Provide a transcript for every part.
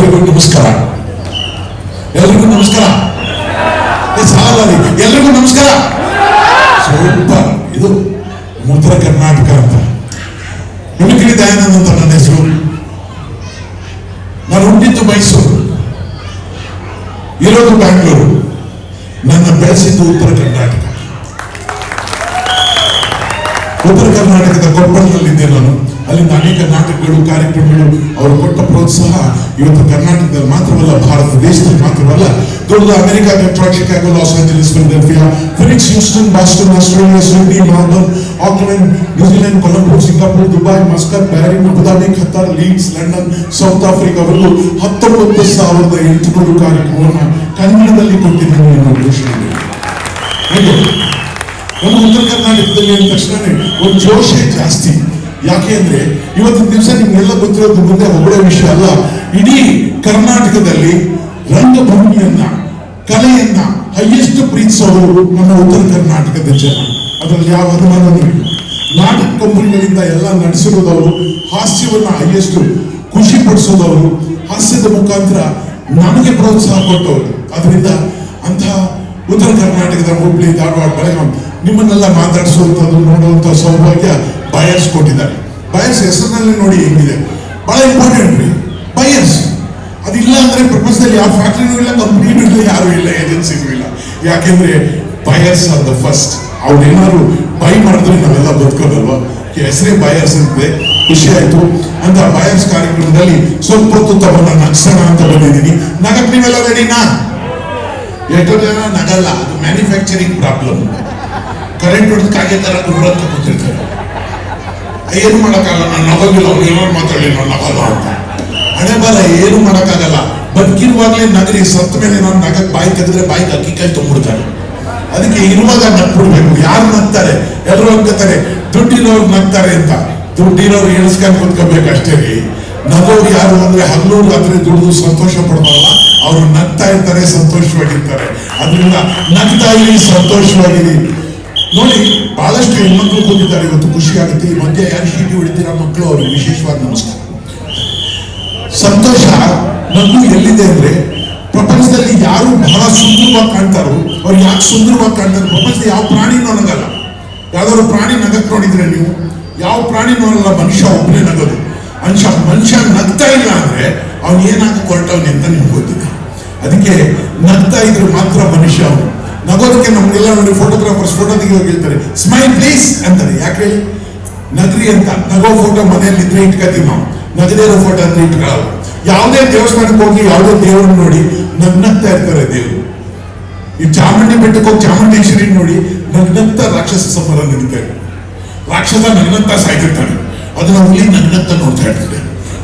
ಎಲ್ರಿಗೂ ನಮಸ್ಕಾರ. ಎಲ್ರಿಗೂ ನಮಸ್ಕಾರ. ಏ, ಸಾಲಲ್ಲ ರೀ. ಎಲ್ರಿಗೂ ನಮಸ್ಕಾರ. ಸೂಪರ್ ಇದು ಉತ್ತರ ಕರ್ನಾಟಕ ಅಂತ. ಮಿಮಿಕ್ರಿ ದಯಾನಂದ್ ಅಂತ ನನ್ನ ಹೆಸರು? ನಾನು ಹುಟ್ಟಿದ್ದು ಮೈಸೂರು. ಇರೋದು ಬ್ಯಾಂಗ್ಳೂರು. ಇವತ್ತು ಕರ್ನಾಟಕದಲ್ಲಿ ಮಾತ್ರವಲ್ಲ ಭಾರತ ದೇಶದಲ್ಲಿ ಮಾತ್ರವಲ್ಲ ದೊಡ್ಡ America Detroit Chicago Los Angeles Philadelphia Phoenix Houston Boston Australia Sydney Melbourne Auckland New Zealand Colombo Singapore Dubai Muscat Bahrain Abu Dhabi Qatar Leeds London South ಆಫ್ರಿಕಾವರೆಗೂ ಹತ್ತೊಂಬತ್ತು ಸಾವಿರದ ಎಂಟುನೂರು ಕಾರ್ಯಕ್ರಮವನ್ನು ಕನ್ನಡದಲ್ಲಿ ಕೊಟ್ಟಿದ್ದೇನೆ ಎನ್ನುವ ಘೋಷಣೆ ಇದೆ. ಹೇಗೆ? ನಮ್ಮ ಉತ್ತರ ಕರ್ನಾಟಕದಲ್ಲಿ ಅಂದ ತಕ್ಷಣ ಒಂದು ಜೋಶೇ ಜಾಸ್ತಿ ಯಾಕೆ ಅಂದ್ರೆ ಇವತ್ತಿನ ದಿವಸ ನಿಮ್ಗೆಲ್ಲ ಗೊತ್ತಿರೋದು ಮುಂದೆ ಒಬ್ಬಳೇ ವಿಷಯ ಅಲ್ಲ. ಇಡೀ ಕರ್ನಾಟಕದಲ್ಲಿ ರಂಗಭೂಮಿಯನ್ನ, ಕಲೆಯನ್ನ ಹೈಯೆಸ್ಟ್ ಪ್ರೀತಿಸೋರು ನಮ್ಮ ಉತ್ತರ ಕರ್ನಾಟಕದ ಜನ. ಅದರಲ್ಲಿ ಯಾವ ಅನುಮಾನವೂ ನಾಟಕ ಕಂಪನಿಗಳಿಂದ ಎಲ್ಲ ನಡೆಸಿರೋದವರು, ಹಾಸ್ಯವನ್ನ ಹೈಯೆಸ್ಟ್ ಖುಷಿ ಪಡಿಸೋದವರು, ಹಾಸ್ಯದ ಮುಖಾಂತರ ನಮಗೆ ಪ್ರೋತ್ಸಾಹ ಕೊಟ್ಟವರು. ಅದರಿಂದ ಅಂತಹ ಉತ್ತರ ಕರ್ನಾಟಕದ ಹುಬ್ಳಿ, ಧಾರವಾಡ ಬೆಳಗಾವಿ ನಿಮ್ಮನ್ನೆಲ್ಲ ಮಾತಾಡಿಸುವಂಥದ್ದು, ನೋಡುವಂಥ ಸೌಭಾಗ್ಯ ಬಯರ್ಸ್ ಕೊಟ್ಟಿದ್ದಾರೆ. ಬಯರ್ಸ್ ಹೆಸರಿನಲ್ಲಿ ನೋಡಿ ಹೆಂಗಿದೆ. ಬಹಳ ಇಂಪಾರ್ಟೆಂಟ್ ರೀ ಬಯರ್ಸ್ ಅದಿಲ್ಲ ಅಂದ್ರೆ ಪ್ರಪಂಚದಲ್ಲಿ ಯಾವ ಫ್ಯಾಕ್ಟ್ರಿನೂ ಇಲ್ಲ ಕಂಪ್ನಿನೂ ಇಲ್ಲ ಯಾರು ಇಲ್ಲ ಏಜೆನ್ಸಿನೂ ಇಲ್ಲ. ಯಾಕೆಂದ್ರೆ ಬಯರ್ಸ್ ಆರ್ ದ ಫಸ್ಟ್ ಅವ್ರೇನಾದ್ರು ಬೈ ಮಾಡಿದ್ರೆ ನಾವೆಲ್ಲ ಬದುಕೋದಲ್ವಾ? ಹೆಸರೇ ಬಯರ್ಸ್ ಅಂತಿದೆ ಖುಷಿ ಆಯ್ತು. ಅಂತ ಬಯರ್ಸ್ ಕಾರ್ಯಕ್ರಮದಲ್ಲಿ ಸ್ವಲ್ಪ ಹೊತ್ತು ತಗೊಂಡ ನಗ್ಸೋಣ ಅಂತ ಬಂದಿದ್ದೀನಿ. ನಗಕ್ ನೀವೆಲ್ಲ ರೆಡಿನಾ ಎಷ್ಟೋ ಜನ ನಗಲ್ಲ. ಅದು ಮ್ಯಾನುಫ್ಯಾಕ್ಚರಿಂಗ್ ಪ್ರಾಬ್ಲಮ್ ಕರೆಂಟ್ ಹೊಡೆದು ತರ ಅಂತ ಕೂತಿರ್ತಾರೆ. ಏನು ಮಾಡಕ್ಕಾಗಲ್ಲ? ನಾನು ನಗೋದಿಲ್ಲ ಅವ್ರು ಏನಾದ್ರು ಮಾತಾಡಲಿ ನಾನು ನಗೋಲ್ಲ ಅಂತ. ಹಣೆ ಬರ ಏನು ಮಾಡಕ್ಕಾಗಲ್ಲ. ಬದುಕಿರುವಾಗಲೇ ನಗರಿ ಸತ್ತ ಮೇಲೆ ನಾನು ನಗಕ್ ಬಾಯಿ ತೆಗೆದ್ರೆ ಬಾಯಿಗೆ ಅಕ್ಕಿ ಕಾಯಿ ತುಂಬಿಡ್ತಾರೆ. ಅದಕ್ಕೆ ಇರುವಾಗ ನಗ್ಬಿಡ್ಬೇಕು. ಯಾರು ನಗ್ತಾರೆ? ಎಲ್ಲರೂ ಅನ್ಕೋತಾರೆ ದುಡ್ಡಿನವ್ರು ನಗ್ತಾರೆ ಅಂತ. ದುಡ್ಡಿನವ್ರು ಎಣಿಸ್ಕೊಂಡು ಕುತ್ಕೋಬೇಕು ಅಷ್ಟೇ ರೀ. ನಗೋರು ಯಾರು ಅಂದ್ರೆ ಹಗಲು ರಾತ್ರಿ ದುಡಿದು ಸಂತೋಷ ಪಡ್ತಾರಲ್ಲ, ಅವರು ನಗ್ತಾ ಇರ್ತಾರೆ, ಸಂತೋಷವಾಗಿರ್ತಾರೆ. ಅದರಿಂದ ನಗ್ತಾ ಇರಿ, ಸಂತೋಷವಾಗಿರಿ. ನೋಡಿ, ಬಹಳಷ್ಟು ಹೆಣ್ಮಕ್ಳು ಕೂತಿದ್ದಾರೆ ಇವತ್ತು. ಖುಷಿ ಆಗುತ್ತೆ ಈ ಮಧ್ಯೆ ಯಾರು ಶೀಟಿ ಹೊಡಿತೀರಾ ಮಕ್ಕಳು ಅವ್ರಿಗೆ ವಿಶೇಷವಾದ ನಮಸ್ಕಾರ. ಸಂತೋಷ ನಗು ಎಲ್ಲಿದೆ ಅಂದ್ರೆ ಪ್ರಪಂಚದಲ್ಲಿ ಯಾರು ಬಹಳ ಸುಂದರವಾಗಿ ಕಾಣ್ತಾರೋ, ಅವ್ರು ಯಾಕೆ ಸುಂದರವಾಗಿ ಕಾಣ್ತಾರೆ? ಪ್ರಪಂಚದ ಯಾವ ಪ್ರಾಣಿನೂ ನಗಲ್ಲ. ಯಾವ್ದಾದ್ರು ಪ್ರಾಣಿ ನಗಕ್ ನೋಡಿದ್ರೆ ನೀವು, ಯಾವ ಪ್ರಾಣಿ ನೋಡಲ್ಲ ಮನುಷ್ಯ ಒಬ್ಬನೇ ನಗೋದು. ಮನುಷ್ಯ ಮನುಷ್ಯ ನಗ್ತಾ ಇಲ್ಲ ಅಂದ್ರೆ ಅವ್ನು ಏನಾಗ ಹೊರಟವ್ನೆ ಅಂತ ನಿಮ್ಗೆ ಗೊತ್ತಿದೆ ಅದಕ್ಕೆ ನಗ್ತಾ ಇದ್ರೆ ಮಾತ್ರ ಮನುಷ್ಯ ಅವನು. ನಗೋದಕ್ಕೆ ನಮ್ಗೆಲ್ಲ ನೋಡಿ ಫೋಟೋಗ್ರಾಫರ್ಸ್ ಫೋಟೋ ತೆಗಿಯೋಕೆ ಹೇಳ್ತಾರೆ ಸ್ಮೈಲ್ ಪ್ಲೀಸ್ ಅಂತಾರೆ. ಯಾಕೆ ನಗರಿ ಅಂತ. ನಗೋ ಫೋಟೋ ಮನೆಯಲ್ಲಿ ಇದ್ರೆ ಇಟ್ಕೋತೀವಿ ನಾವು. ನಗದೇ ಇರೋ ಫೋಟೋ ಅಂದ್ರೆ ಇಟ್ಕೊಳ್ಳಲ್ಲ ಯಾವುದೇ ದೇವಸ್ಥಾನಕ್ಕೆ ಹೋಗಿ ಯಾವುದೇ ದೇವರನ್ನ ನೋಡಿ ನಗ್ನಗ್ತಾ ಇರ್ತಾರೆ ದೇವರು. ಈ ಚಾಮುಂಡಿ ಬೆಟ್ಟಕ್ಕೆ ಹೋಗಿ ಚಾಮುಂಡೇಶ್ವರಿ ನೋಡಿ ನಗ್ನಗ್ತ ರಾಕ್ಷಸ ಸಂಬರ ನಡೀತಾ ಇದೆ. ರಾಕ್ಷಸ ನಗ್ನಗ್ತ ಸಾಯ್ತಿರ್ತಾನೆ. ಅದನ್ನ ಹುಲಿ ನಗ್ನಗ್ತ ನೋಡ್ತಾ ಇರ್ತದೆ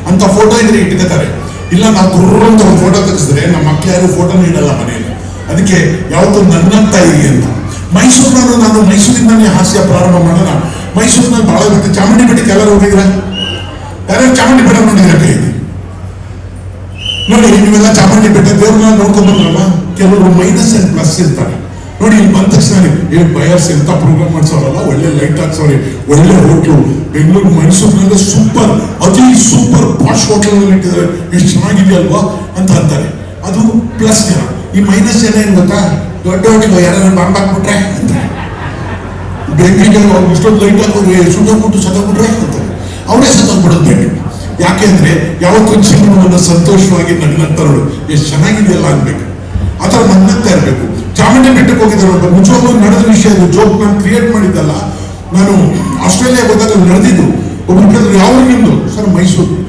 ಅಂತ ಫೋಟೋ ಇದ್ರೆ ಇಟ್ಕೋತಾರೆ. ಇಲ್ಲ, ನಾವು ಗುರ್ರು ಅಂತ ಒಂದು ಫೋಟೋ ತೆಗೆಸಿದ್ರೆ ನಮ್ಮ ಮಕ್ಳು ಯಾರು ಫೋಟೋನ ಇಡಲ್ಲ ಮನೆಯಲ್ಲಿ. ಅದಕ್ಕೆ ಯಾವತ್ತೂ ನನ್ನಂತ ಇರಿ ಅಂತ. ಮೈಸೂರಿನವರು ನಾನು ಮೈಸೂರಿನಲ್ಲಿ ಹಾಸ್ಯ ಪ್ರಾರಂಭ ಮಾಡೋಣ. ಮೈಸೂರಿನಲ್ಲಿ ಬಹಳ ಇರುತ್ತೆ ಚಾಮುಂಡಿ ಬೆಟ್ಟಕ್ಕೆ ಎಲ್ಲರೂ ಹೋಗಿದ್ರ ಯಾರು ಚಾಮುಂಡಿ ಬೆಟ್ಟ ನೋಡಿದ್ರ ಕೈ. ನೋಡಿ, ನೀವೆಲ್ಲ ಚಾಮುಂಡಿ ಬೆಟ್ಟ ದೇವ್ರನ್ನ ನೋಡ್ಕೊಂಡ್ ಬಂದ್ರಲ್ಲ, ಕೆಲವರು ಮೈನಸ್ ಅಂಡ್ ಪ್ಲಸ್ ಇರ್ತಾರೆ. ನೋಡಿ, ಇಲ್ಲಿ ಬಂದ ತಕ್ಷಣ ಏ, ಬಯರ್ಸ್ ಎಂತ ಪ್ರೋಗ್ರಾಮ್ ಮಾಡ್ಸೋರಲ್ಲ? ಒಳ್ಳೆ ಲೈಟ್ ಹಾಕ್ಸೋರಿ, ಒಳ್ಳೆ ಹೋಟ್ಲು ಬೆಂಗಳೂರು, ಮೈಸೂರಿನಲ್ಲ ಸೂಪರ್ ಅತಿ ಸೂಪರ್ ಪಾಶ್ ಹೋಟೆಲ್ ಇಟ್ಟಿದ್ದಾರೆ ಎಷ್ಟು ಚೆನ್ನಾಗಿದೆಯಲ್ವಾ ಅಂತ ಅಂತಾರೆ. ಅದು ಪ್ಲಸ್ ಜನ ಈ ಮೈನಸ್ ಜನ ಏನ್ ಗೊತ್ತಾ ದೊಡ್ಡ ಹೋಟೆಲ್ ಯಾರು ಬಾಂಬ್ ಹಾಕ್ಬಿಟ್ರೆ ಅಂತಾರೆ ಬೆಂಕಿಗೆ ಇಷ್ಟೊಂದು ಲೈಟ್ ಹಾಕೋರಿ ಸುಟ್ಟೋಗ್ಬಿಟ್ಟು ಸತ್ತೋಗ್ಬಿಟ್ರೆ ಅಂತಾರೆ ಅವರೇ ಸತ್ತೋಗ್ಬಿಡೋದು ಬೆಂಕಿ ಯಾಕೆಂದ್ರೆ ಯಾವತ್ತೂ ಜೀವನವನ್ನು ಸಂತೋಷವಾಗಿ ನೋಡು ಎಷ್ಟು ಚೆನ್ನಾಗಿದೆಯಲ್ಲ ಆಗ್ಬೇಕು. ಆ ಥರ ನಗ್ನಗ್ತಾ ಇರಬೇಕು. ಚಾಮುಂಡಿ ಬೆಟ್ಟಕ್ಕೆ ಹೋಗಿದ್ದಾರೆ ಒಬ್ಬ ನಿಜವಾಗ್ಲೂ ನಡೆದ ವಿಷಯ ಜೋಕ್ ನಾನು ಕ್ರಿಯೇಟ್ ಮಾಡಿದ್ದಲ್ಲ. ನಾನು ಆಸ್ಟ್ರೇಲಿಯಾ ಹೋದಾಗ ನಡೆದಿದ್ದು. ಒಬ್ರು ಕೇಳಿದ್ರು ಯಾವ ನಿಮ್ದು? ಸರ್, ಮೈಸೂರು.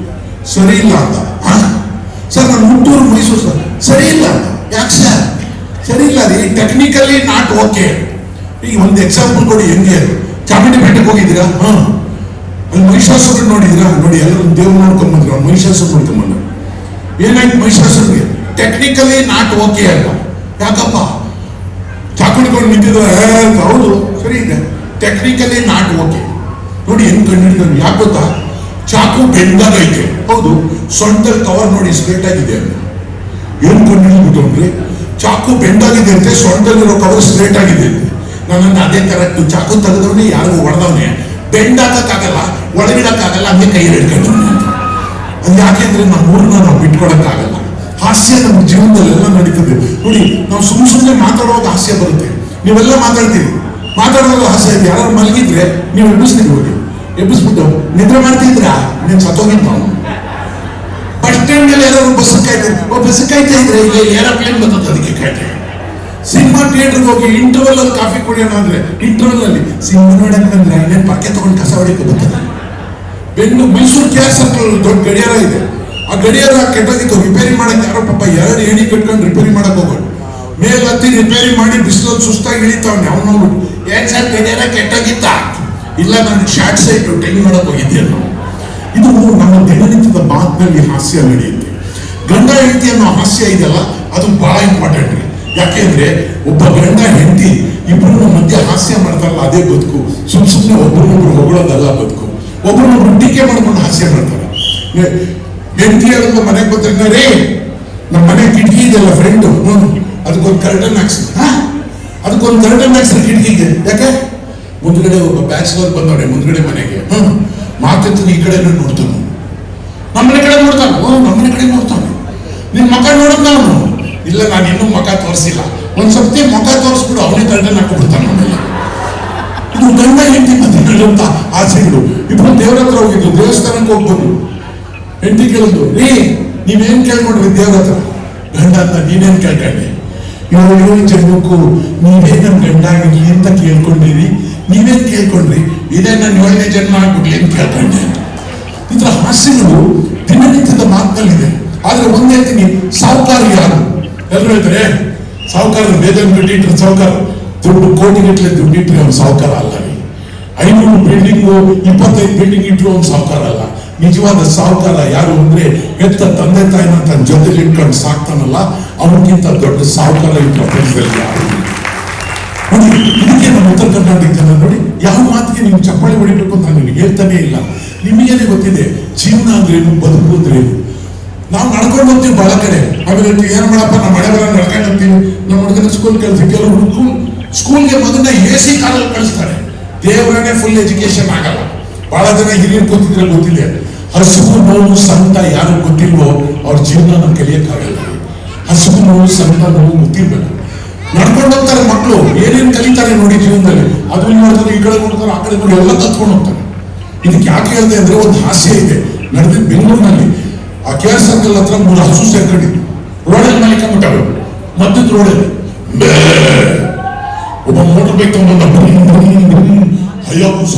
ಸರಿ ಇಲ್ಲ ಅಂತ. "ಆ? ಸರ್, ನಾನು ಹುಟ್ಟೂರು ಮೈಸೂರು ಸರ್. ಸರಿ ಇಲ್ಲ ಅಂತ. ಯಾಕೆ ಸರ್? ಸರಿ ಇಲ್ಲ ರೀ. ಟೆಕ್ನಿಕಲಿ ನಾಟ್ ಓಕೆ ಈಗ ಒಂದು ಎಕ್ಸಾಂಪಲ್ ಕೊಡಿ ಹೆಂಗೆ? ಚಾಮುಂಡಿ ಬೆಟ್ಟಕ್ಕೆ ಹೋಗಿದ್ದೀರಾ? ಹಾ. ಅಲ್ಲಿ ಮಹಿಷಾಸುರ ನೋಡಿದಿರಾ ನೋಡಿ ಎಲ್ಲರೂ ದೇವ್ರು ನೋಡ್ಕೊಂಡ್ ಬಂದ್ರು. ಮಹಿಷಾಸುರ ನೋಡ್ಕೊಂಡ್ ಬಂದ್ರು. ಏನಾಯ್ತು ಮಹಿಷಾಸುರ್ಗೆ ಟೆಕ್ನಿಕಲಿ ನಾಟ್ ಓಕೆ ಅಲ್ಲ ಯಾಕಪ್ಪ? ಚಾಕುಡ್ಕೊಂಡು ನಿಂತಿದ್ರು "ಏ, ಹೌದು ಸರಿ ಇದೆ. ಟೆಕ್ನಿಕಲಿ ನಾಟ್ ಓಕೆ ನೋಡಿ ಹೆಂಗ್ ಕಂಡಿಡಿದ್ರು ಯಾಕೆ ಗೊತ್ತಾ? ಚಾಕು ಬೆಂದಾಗ ಐತೆ. ಹೌದು ಸೊಂಟದಲ್ಲಿ ಕವರ್ ನೋಡಿ ಸ್ಟ್ರೇಟ್ ಆಗಿದೆ ಅಂತ. ಏನ್ ಅಂದ್ರೆ ಚಾಕು ಬೆಂಡಾಗಿದೆ ಅಂತೆ ಸೊಂಟದಲ್ಲಿರೋ ಕವರ್ ಸ್ಟ್ರೇಟ್ ಆಗಿದೆ ಅಂತೆ. ನನ್ನನ್ನು ಅದೇ ಕರೆಕ್ಟ್ ಚಾಕು ತೆಗೆದ್ರು ಯಾರಿಗೂ ಹೊಡೆದವನೆ? ಬೆಂಡಾಕಕ್ಕಾಗಲ್ಲ ಒಳಗಿಡಕ್ಕಾಗಲ್ಲ ಹಂಗೆ ಕೈ ಹಿಡ್ಕೊಂಡು ಅದು ಯಾಕೆಂದ್ರೆ ನಮ್ಮ ಊರನ್ನ ನಾವು ಬಿಟ್ಕೊಡಕ್ಕಾಗಲ್ಲ. ಹಾಸ್ಯ ನಮ್ಮ ಜೀವನದಲ್ಲಿ ಎಲ್ಲ ನಡೀತದೆ. ನೋಡಿ, ನಾವು ಸುಮ್ ಸುಮ್ಮನೆ ಮಾತಾಡುವಾಗ ಹಾಸ್ಯ ಬರುತ್ತೆ. ನೀವೆಲ್ಲ ಮಾತಾಡ್ತೀರಿ. ಮಾತಾಡೋದು ಹಾಸ್ಯ ಇದೆ. ಯಾರು ಮಲಗಿದ್ರೆ ನೀವು ಎಬ್ಬಿಸ್ತೀರಿ ಹೋಗಿ. ಎಬ್ಬಿಸ್ಬಿಟ್ಟು ನಿದ್ರೆ ಮಾಡ್ತಿದ್ರ ನೀನ್ ಸತ್ತೋಗಿದ್ ನಾವು ಬಸ್ ಸ್ಟ್ಯಾಂಡ್ ಮೇಲೆ ಯಾರು ಬಸ್ ಕಾಯ್ತಾರೆ ಬಸ್ ಕಾಯ್ತಾ ಇದ್ರೆ? ಇಲ್ಲಿ ಏರೋಪ್ಲೇನ್ ಬಂದದ್ದು ಅದಕ್ಕೆ ಕಾಯ್ತಾ ಸಿನಿಮಾ ಥಿಯೇಟರ್ ಹೋಗಿ ಇಂಟರ್ವಲ್ ಅಲ್ಲಿ ಕಾಫಿ ಕುಡಿಯೋಣ ಅಂದ್ರೆ ಇಂಟರ್ವಲ್ ಅಲ್ಲಿ ಸಿನಿಮಾ ನೋಡಕ್ಕೆ ಬಂದ್ರೆ ಪಕ್ಕೆ ಪಾಕೆ ತಗೊಂಡು ಕಸ ಹೊಡಿಕೆ ಬರ್ತದೆ. ಬೆನ್ನು ಮೈಸೂರು ಕೆ ಆರ್ ಸರ್ಕಲ್ ದೊಡ್ಡ ಗಡಿಯಾರ ಇದೆ. ಆ ಗಡಿಯಾರ ಕೆಟ್ಟದಿಕ್ಕೆ ರಿಪೇರಿ ಮಾಡಕ್ಕೆ ಯಾರೋ ಪಾಪ ಎರಡು ಏಣಿ ಕಟ್ಕೊಂಡು ರಿಪೇರಿ ಮಾಡಕ್ ಹೋಗೋಣ ಮೇಲೆ ಹತ್ತಿ ರಿಪೇರಿ ಮಾಡಿ ಬಿಸಿಲಲ್ಲಿ ಸುಸ್ತಾಗಿ ಇಳಿತಾವನೆ ಅವ್ನು ಏನ್ ಸರ್ ಗಡಿಯಾರ ಕೆಟ್ಟೋಗಿತ್ತ ಇಲ್ಲ, ನಾನು ಶಾರ್ಟ್ ಸೈಟ್ ಟೈಮ್ ಮಾಡಕ್ ಹೋಗಿದ್ದೆ ಇದು ನಮ್ಮ ದಿನನಿತ್ಯದ ಮಾತಿನಲ್ಲಿ ಹಾಸ್ಯ ನಡೆಯುತ್ತೆ. ಗಂಡ ಹೆಂಡತಿ ಅನ್ನೋ ಹಾಸ್ಯ ಇದೆಯಲ್ಲ, ಅದು ಬಹಳ ಇಂಪಾರ್ಟೆಂಟ್ ರೀ. ಯಾಕೆಂದ್ರೆ ಒಬ್ಬ ಗಂಡ ಹೆಂಡತಿ ಇಬ್ಬರನ್ನ ಮಧ್ಯೆ ಹಾಸ್ಯ ಮಾಡ್ತಾರಲ್ಲ, ಅದೇ ಬದುಕು. ಸುಮ್ ಸುಮ್ಮನೆ ಒಬ್ಬರನ್ನೊಬ್ರು ಹೊಗಳೋದಲ್ಲ ಬದುಕು. ಒಬ್ಬರನ್ನೊಬ್ರು ಟೀಕೆ ಮಾಡ್ಕೊಂಡು ಹಾಸ್ಯ ಮಾಡ್ತಾರೆ. ಹೆಂಡತಿ ಮನೆಗೆ ಬರ್ತಾರೆ ರೇ ನಮ್ಮ ಮನೆ ಕಿಟಕಿ ಇದೆಯಲ್ಲ ಫ್ರೆಂಡ್ ಅದಕ್ಕೊಂದು ಕರ್ಟನ್ ಹಾಕ್ಸಿ. ಅದಕ್ಕೊಂದು ಕರ್ಟನ್ ಹಾಕ್ಸಿ ಕಿಟಕಿಗೆ ಯಾಕೆ? ಮುಂದ್ಗಡೆ ಒಬ್ಬ ಬ್ಯಾಚುಲರ್ ಬಂದವ್ರೆ ಮುಂದ್ಗಡೆ ಮನೆಗೆ. ಹ್ಮ್ ಮಾತೆತ್ತಿನ ಈ ಕಡೆ ನೋಡ್ತಾನೆ. ನಮ್ಮನೆ ಕಡೆ ನೋಡ್ತಾನೆ. ಓ ನಮ್ಮನೆ ಕಡೆ ನೋಡ್ತಾನೆ. ನಿನ್ ಮಕ್ಕಳು ನೋಡಿದ್ ನಾನು. ಇಲ್ಲ, ನಾನು ಇನ್ನೂ ಮುಖ ತೋರಿಸಿಲ್ಲ. ಒಂದ್ ಸರ್ತಿ ಮುಖ ತೋರಿಸ್ಬಿಡು, ಅವನೇ ಗಂಡನ ಹಾಕೊಂಡ್ಬಿಡ್ತಾನೆ ಅವನೆಲ್ಲ ಇದು ಗಂಡ ಹೆಂಡತಿ ಮಧ್ಯೆ ನಡೆಯುವಂತ ಆಸೆಗಳು ಇಬ್ಬರು ದೇವ್ರ ಹತ್ರ ಹೋಗಿದ್ದು ದೇವಸ್ಥಾನಕ್ಕೆ ಹೋಗ್ಬೋದು. ಹೆಂಡತಿ ಕೇಳಿದ್ರು ರೀ ನೀವೇನ್ ಕೇಳ್ಕೊಂಡ್ರಿ ದೇವ್ರ ಹತ್ರ? ಗಂಡ ಅಂತ ನೀವೇನ್ ಕೇಳ್ಕೊಂಡೆ? ಇವಾಗ ಏಳು ಜನ್ಮಕ್ಕೂ ನೀವೇ ನನ್ನ ಗಂಡ ಆಗಿರ್ಲಿ ಅಂತ ಕೇಳ್ಕೊಂಡಿರಿ. ನೀವೇನ್ ಕೇಳ್ಕೊಂಡ್ರಿ. ಇದೇ ನನ್ನ ಏಳನೇ ಜನ್ಮ ಆಗ್ಬಿಡ್ಲಿ ಅಂತ ಕೇಳ್ಕೊಂಡೆ. ಇದರ ಹಾಸ್ಯಗಳು ದಿನನಿತ್ಯದ ಮಾತಿನಲ್ಲಿದೆ. ಆದ್ರೆ ಒಂದೇ ಹೇಳ್ತೀನಿ ಸಾವುಕಾರಿ ಯಾರು? ಎಲ್ಲರೂ ಹೇಳ್ತಾರೆ ಸಾಹುಕಾರ ಬೇದನ್ ಇಟ್ಟರೆ ಸಾಹುಕಾರ ದುಡ್ಡು ಕೋಟಿಗಟ್ಟಲೆ ದುಡ್ಡಿಟ್ರೆ ಅವ್ನು ಸಾಹುಕಾರ ಅಲ್ಲ ಐನೂರು ಬಿಲ್ಡಿಂಗು ಇಪ್ಪತ್ತೈದು ಬಿಲ್ಡಿಂಗ್ ಇಟ್ಟರು ಅವ್ನು ಸಾಹುಕಾರ ಅಲ್ಲ. ನಿಜವಾದ ಸಾಹುಕಾರ ಯಾರು ಅಂದ್ರೆ ಎತ್ತ ತಂದೆ ತಾಯಿನ ತನ್ನ ಜೊತೆಲಿ ಇಟ್ಕೊಂಡು ಸಾಕ್ತಾನಲ್ಲ, ಅವನಿಗಿಂತ ದೊಡ್ಡ ಸಾಹುಕಾರ ಈ ಪ್ರಪಂಚದಲ್ಲಿ ಯಾರು. ನೋಡಿ, ಇದಕ್ಕೆ ಉತ್ತರ ಕರ್ನಾಟಕ ಜನ ನೋಡಿ, ಯಾವ ಮಾತಿಗೆ ನೀವು ಚಪ್ಪಾಳೆ ಹೊಡಿಬೇಕು ಅಂತ ನಾನು ಹೇಳ್ತಾನೆ ಇಲ್ಲ. ನಿಮಗೇನೆ ಗೊತ್ತಿದೆ, ಜೀವನ ಅಂದ್ರೇನು ಬದುಕು ಅಂದ್ರೇನು ನಾವು ನಡ್ಕೊಂಡು ಹೋಗ್ತೀವಿ ಬಹಳ ಕಡೆ ನೀವು ಏನ್ ಮಾಡಪ್ಪ, ನಮ್ಮ ಮಳೆ ನಡ್ಕೊಂಡು ಹೋಗ್ತೀವಿ. ನಮ್ಮ ಹುಡುಗನ ಸ್ಕೂಲ್ ಕಳ್ಸಿ ಕೆಲವು ಹುಡುಗರು ಸ್ಕೂಲ್ಗೆ ಮಗನ ಎ ಸಿ ಕಾಲಲ್ಲಿ ಕಳಿಸ್ತಾರೆ. ದೇವರನ್ನೇ ಫುಲ್ ಎಜುಕೇಶನ್ ಆಗಲ್ಲ. ಬಹಳ ಜನ ಹಿರಿಯರು ಗೊತ್ತಿದ್ರೆ ಗೊತ್ತಿದೆ ಹಸುವು ನೋವು ಸಂತ ಯಾರು ಗೊತ್ತಿಲ್ವೋ, ಅವ್ರ ಜೀವನ ಕಲಿಯಕ್ಕಾಗಲ್ಲ ಹಸುವು ನೋವು ಸಂತ ನೋವು ಗೊತ್ತಿರ್ಬೇಕು. ನಡ್ಕೊಂಡು ಹೋಗ್ತಾರೆ ಮಕ್ಕಳು ಏನೇನು ಕಲಿತಾರೆ ನೋಡಿ ಜೀವನದಲ್ಲಿ. ಅದನ್ನ ನೋಡ್ತಾರೆ, ಈ ಕಡೆ ನೋಡ್ತಾರೆ, ಆ ಕಡೆ ನೋಡಿ, ಎಲ್ಲ ಕತ್ಕೊಂಡು ಹೋಗ್ತಾರೆ. ಇದಕ್ಕೆ ಯಾಕೆ ಹೇಳಿದೆ ಅಂದ್ರೆ ಒಂದು ಹಾಸ್ಯ ಇದೆ. ನಡೆದಿದ್ದು ಬೆಂಗಳೂರಿನಲ್ಲಿ ಆ ಕೆ ಆರ್ ಸರ್ಕಲ್ ಹತ್ರ ಮೂರು ಹಸು ಸೇರ್ಕೊಂಡು ರೋಡಲ್ಲಿ ಮಲಿಕೊಂಡ್ಬಿಟ್ಟವೆ ಮದ್ದದ ರೋಡಲ್ಲಿ. ಒಬ್ಬ ಮೋಟರ್ ಬೈಕ್ ತಗೊಂಡ್ಬಂದ ಹಯ್ಯಬುಸ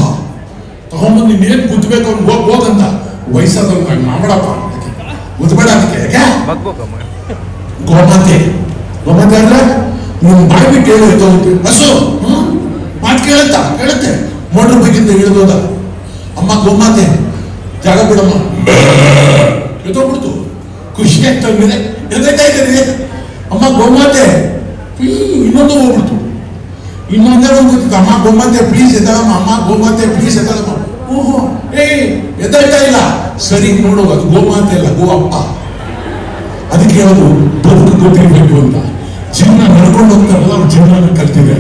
ತಗೊಂಡ್ಬಂದು ಇನ್ನೇನು ಗುದ್ದಬೇಕು ಅವ್ನು ಹೋಗ್ ಹೋಗಂತ ಮಾಡಪ್ಪ ಗುದ್ದಬೇಡ ಅದಕ್ಕೆ, ಯಾಕೆ? ಗೋಮಾತೆ ಗೋಮಾತೆ ಅಂದ್ರೆ? ನೀವು ಬಾಯಿ ಬಿಟ್ಟು ಹೇಳಿ ಹಸು ಮಾತು ಕೇಳುತ್ತ. ಕೇಳುತ್ತೆ ಮೋಟರ್ ಬೈಕಿಂದ ಇಳಿದೋದ. ಅಮ್ಮ ಗೋಮಾತೆ ಜಾಗ ಬಿಡಮ್ಮ. ಎದ್ದೋಗ್ಬಿಡ್ತು ಖುಷಿ ಆಗ್ತಂದ್ರೆ ಎದ್ದೈತಾ ಅಮ್ಮ ಗೋಮಾತೆ ಇನ್ನೊಂದು ಹೋಗ್ಬಿಡ್ತು ಇನ್ನೊಂದೇ ಒಂದು ಅಮ್ಮ ಗೋಮಾತೆ ಪ್ಲೀಸ್ ಎದ್ದಾಳಮ್ಮ ಅಮ್ಮ ಗೋಮಾತೆ ಪ್ಲೀಸ್ ಎದ್ದಾಳಮ್ಮ ಓಹೋ ಏ ಎದ್ದಾಯ್ತಾ ಇಲ್ಲ ಸರಿ ನೋಡು ಅದು ಗೋಮಾತೆ ಅಲ್ಲ ಗೋ ಅಪ್ಪ ಅದಕ್ಕೆ ಅವರು ಬದುಕು ಗೊತ್ತಿರಬೇಕು ಅಂತ ಜೀವನ ನಡ್ಕೊಂಡು ಹೋಗ್ತಾರಲ್ಲ ಅವ್ರ ಜೀವನ ಕಲ್ತಿದೆ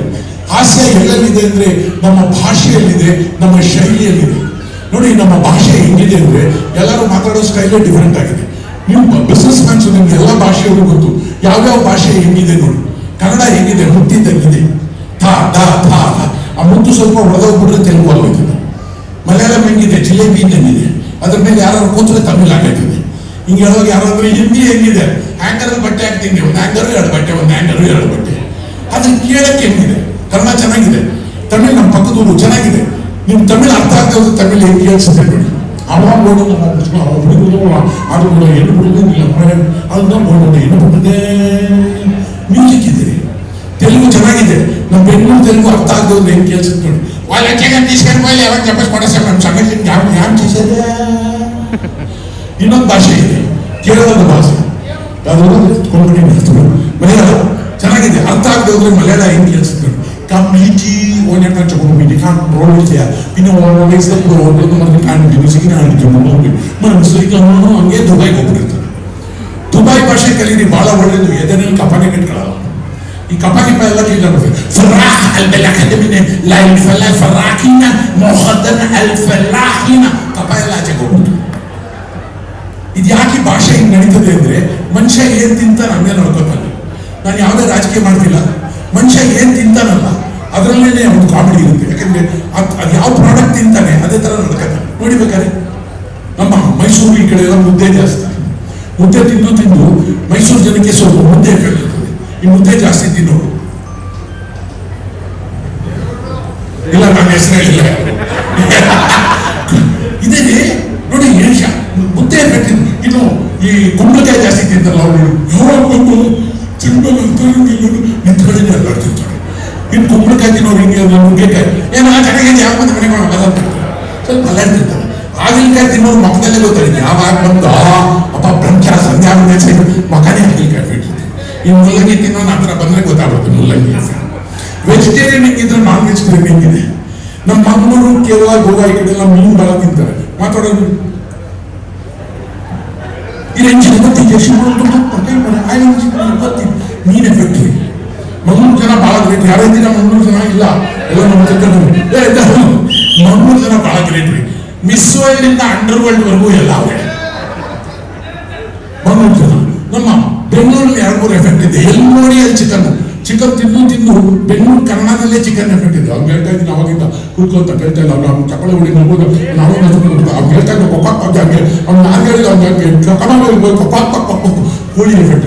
ಹಾಸ್ಯ ಎಲ್ಲಲ್ಲಿದೆ ಅಂದ್ರೆ ನಮ್ಮ ಭಾಷೆಯಲ್ಲಿದೆ ನಮ್ಮ ಶೈಲಿಯಲ್ಲಿದೆ ನೋಡಿ, ನಮ್ಮ ಭಾಷೆ ಹೆಂಗಿದೆ ಅಂದ್ರೆ ಎಲ್ಲರೂ ಮಾತಾಡೋ ಸ್ಟೈಲೇ ಡಿಫರೆಂಟ್ ಆಗಿದೆ. ನೀವು ಬಿಸ್ನೆಸ್ ಮ್ಯಾನ್ಸ್ ನಿಮ್ಗೆ ಎಲ್ಲ ಭಾಷೆಯವರು ಗೊತ್ತು. ಯಾವ್ಯಾವ ಭಾಷೆ ಹೆಂಗಿದೆ ನೋಡಿ. ಕನ್ನಡ ಹೆಂಗಿದೆ ಮುತ್ತಿದ್ದಂಗಿದೆ ಥಾ, ಧಾ, ಥಾ ಆ ಮುತ್ತು ಸ್ವಲ್ಪ ಒಳಗೋಗ್ಬಿಟ್ರೆ ತೆಲುಗು ಆಗೋಯ್ತದೆ ಮಲಯಾಳಂ ಹೆಂಗಿದೆ, ಜಿಲೇಬಿ ಹೆಂಗಿದೆ? ಅದ್ರ ಮೇಲೆ ಯಾರು ಕೂತ್ರೆ ತಮಿಳ್ ಆಗೈತದೆ ಹಿಂಗೆ ಹೇಳೋ ಯಾರಾದ್ರೂ ಹಿಂದಿ ಹೆಂಗಿದೆ? ಹ್ಯಾಂಗರ್ ಬಟ್ಟೆ ಹಾಕ್ತೀನಿ ಒಂದು ಹ್ಯಾಂಗರ್ ಎರಡು ಬಟ್ಟೆ, ಒಂದು ಹ್ಯಾಂಗರ್ ಎರಡು ಬಟ್ಟೆ. ಅದನ್ನ ಕೇಳಕ್ಕೆ ಹೆಂಗಿದೆ? ಕನ್ನಡ ಚೆನ್ನಾಗಿದೆ. ತಮಿಳ್ ನಮ್ಮ ಪಕ್ಕದೂರು ಚೆನ್ನಾಗಿದೆ. ನಿಮ್ ತಮಿಳ್ ಅರ್ಥ ಆಗದೆ ಹೋದ್ರೆ ತಮಿಳ್ ಹೆಂಗೆ ಕೇಳಿಸುತ್ತೆ ನೋಡಿ ಅವ ಬೋರ್ಡು ಅವ ಹುಡುಗರು ಅದು ಕೂಡ ಏನು ಹುಡುಗಿಲ್ಲ ಅದನ್ನ ಬೋರ್ಡು ಏನು ಬಿಟ್ಟಿದೆ ಮ್ಯೂಸಿಕ್ ಇದೆ ತೆಲುಗು ಚೆನ್ನಾಗಿದೆ ನಮ್ಮ ಬೆಂಗಳೂರು ತೆಲುಗು ಅರ್ಥ ಆಗದೆ ಹೋದ್ರೆ ಹೆಂಗೆ ಕೇಳಿಸುತ್ತೆ ನೋಡಿ వాళ్ళ జగన్ తీసుకొని పోయి ఎవరు చెప్పేసి పడేసాం మేము సంగతి జ్ఞాప జ్ఞాపం చేసేదే ಇನ್ನೊಂದು ಭಾಷೆ ಇದೆ ಕೇರಳದ ಭಾಷೆ ಯಾವ್ದು ಕೊಂಕಣಿ ಹೇಳ್ತಾರೆ ಮಲಯಾಳ ಚೆನ್ನಾಗಿದೆ ಅರ್ಥ ಆಗದೆ ಹೋದ್ರೆ ಮಲಯಾಳ ಹೆಂಗ್ ಕೇಳಿಸುತ್ತೆ കമ്മിറ്റി ഓനെ ചുമപ്പി കൺട്രോൾ പിന്നെ ഓൾവേസ് ഓരോന്ന് പറഞ്ഞ് കണ്ടിന്യൂസ് കാണിക്കുമ്പോൾ മനസ്സിലാക്കണോ ಹಂಗೆ ದುಬೈಗೆ ಹೋಗ್ಬಿಟ್ಟಿರ್ತಾರೆ ದುಬೈ ಭಾಷೆ ಕಲೀರಿ ಬಹಳ ಒಳ್ಳೇದು ಎದೆನಲ್ಲಿ ಕಪಾನೆ ಕಟ್ಕೊಳ್ಳಲ್ಲ ಈ ಕಪಾನಿಪ ಎಲ್ಲ ಕ್ಲೀನ್ ಆಗುತ್ತೆ ಫರಾಹ್ ಅಲ್ ಬೆಲಕದಮಿನೆ ಲೈಲ್ ಫಲ ಫರಾಕಿನ ಮೊಹದ್ದನ ಅಲ್ ಫಲಾಹಿನ ಕಪ ಎಲ್ಲ ಆಚೆಗೆ ಹೋಗ್ಬಿಟ್ಟು ಭಾಷೆ ಹಿಂಗ್ ನಡೀತದೆ ಅಂದ್ರೆ ಮನುಷ್ಯ ಏನ್ ತಿಂತಾನೆ ಹಂಗೆ ನೋಡ್ಕೋತಾನೆ ನಾನು ಯಾವುದೇ ರಾಜಕೀಯ ಮಾಡ್ತಿಲ್ಲ ಮನುಷ್ಯ ಏನ್ ತಿಂತಾನಲ್ಲ ಅದರಲ್ಲೇ ಒಂದು ಕಾಮಿಡಿ ಇರುತ್ತೆ. ಯಾಕಂದ್ರೆ ಅದ್ ಯಾವ ಪ್ರಾಡಕ್ಟ್ ತಿಂತಾನೆ ಅದೇ ತರ ನಡ್ಕತಾನೆ ನೋಡಿ ಬೇಕಾದ್ರೆ, ನಮ್ಮ ಮೈಸೂರು ಈ ಕಡೆ ಎಲ್ಲ ಮುದ್ದೆ ಜಾಸ್ತಿ. ಮುದ್ದೆ ತಿಂದು ತಿಂದು ಮೈಸೂರು ಜನಕ್ಕೆ ಸ್ವಲ್ಪ ಮುದ್ದೆ ಕೇಳುತ್ತದೆ ಈ ಮುದ್ದೆ ಜಾಸ್ತಿ ತಿನ್ನೋರು. ಇಲ್ಲ, ನನ್ನ ಹೆಸರು ಹೇಳಿಲ್ಲ ಇದೇನೆ, ನೋಡಿ ಏಷ್ಯ, ಮುದ್ದೆ ಎಫೆಕ್ಟ್ ಇನ್ನು ಈ ಕುಂಬಳಕಾಯಿ ಜಾಸ್ತಿ ತಿಂತಲ್ಲ ಅವರು. ಯಾವಾಗ ಬಂದು ತಿನ್ಬೇಕು ಅಂತ ನಿಂತ್ಕೊಳ್ಳಿ ಎಲ್ಲರೂ ತಿಂತಾರೆ ಇನ್ನು ಕುಂಬಳಕಾಯಿ ತಿನ್ನೋರು ಹಿಂಗೆ ನುಗ್ಗೆಕಾಯಿ ಏನು ಆ ಕಡೆಗೆ ಯಾವ ಮತ್ತೆ ಮನೆ ಅಲ್ಲ ತಿಂತಾರೆ. ಸ್ವಲ್ಪ ಅಲ್ಲಾಡ್ತಿರ್ತಾರೆ ಹಾಗಲಕಾಯಿ ತಿನ್ನೋರು ಮಕ್ಕದಲ್ಲೇ ಗೊತ್ತಾಗಿದೆ ಯಾವಾಗ ಬಂದು ಆ, ಅಪ್ಪ, ಬ್ರಹ್ಮಚಾರ ಸಂಧ್ಯಾ ಮುಂದೆ ಮಕ್ಕನೇ ಹಾಗಲಕಾಯಿ ಬಿಟ್ಟಿದೆ ಈ ಮುಲ್ಲಂಗಿ ತಿನ್ನೋ ನಂತರ ಬಂದ್ರೆ ಗೊತ್ತಾಗುತ್ತೆ ಮುಲ್ಲಂಗಿ ವೆಜಿಟೇರಿಯನ್ ಹೆಂಗಿದ್ರೆ ನಾನ್ ವೆಜಿಟೇರಿಯನ್ ಹೆಂಗಿದೆ? ನಮ್ಮ ಮಂಗಳೂರು ಕೇರಳ ಗೋವಾ ಈ ಕಡೆ ಎಲ್ಲ ಮೀನು ಬಹಳ ತಿಂತಾರೆ. ಮಾತಾಡೋದು. ಈ ಐದು ಗೊತ್ತಿದೆ ಮೀನ್ ಮಂಗಳೂರು ಜನ ಬಹಳ ಗ್ರೇಟ್ ಯಾರೇ ದಿನ ಮಂಗಳೂರು ಜನ ಇಲ್ಲ, ಎಲ್ಲ ನಮ್ಮ ಚಿತ್ರದಲ್ಲಿ ಮಂಗಳೂರು ಜನ ಬಹಳ ಗ್ರೇಟ್ ರೀ ಮಿಸ್ ವರ್ಲ್ಡ್ ಇಂದ ಅಂಡರ್ ವರ್ಲ್ಡ್ ವರೆಗೂ ಎಲ್ಲ ಅವೇ. ಮಂಗಳೂರು ಜನ ನಮ್ಮ ಬೆಂಗಳೂರಲ್ಲಿ ಎರಡು ಮೂರು ಎಫೆಕ್ಟ್ ಇದೆ ಎಲ್ಲಿ ನೋಡಿ ಅಲ್ಲಿ ಚಿಕನ್. ಚಿಕನ್ ತಿನ್ನು ತಿಂದು ಬೆಂಗಳೂರು ಕನ್ನಡದಲ್ಲೇ ಚಿಕನ್ ಎಫೆಕ್ಟ್ ಇದೆ ಅವ್ನು ಹೇಳ್ತಾ ಇದ್ದೀನಿ ಅವಾಗಿಂದ ಕೂತ್ಕೊಂತ ಹೇಳ್ತಾ ಇಲ್ಲ. ಅವ್ನು ಚಪ್ಪಳೆ ಹೊಡಿ ನೋಡ್ಬೋದು. ನಾವು ಅವ್ನು ಹೇಳ್ತಾ ಇದ್ದ ಹಂಗೆ. ಅವ್ನು ನಾನು ಹೇಳಿದ ಅವ್ನು ಪಕ್ ಕೋಳಿ ಎಫೆಕ್ಟ್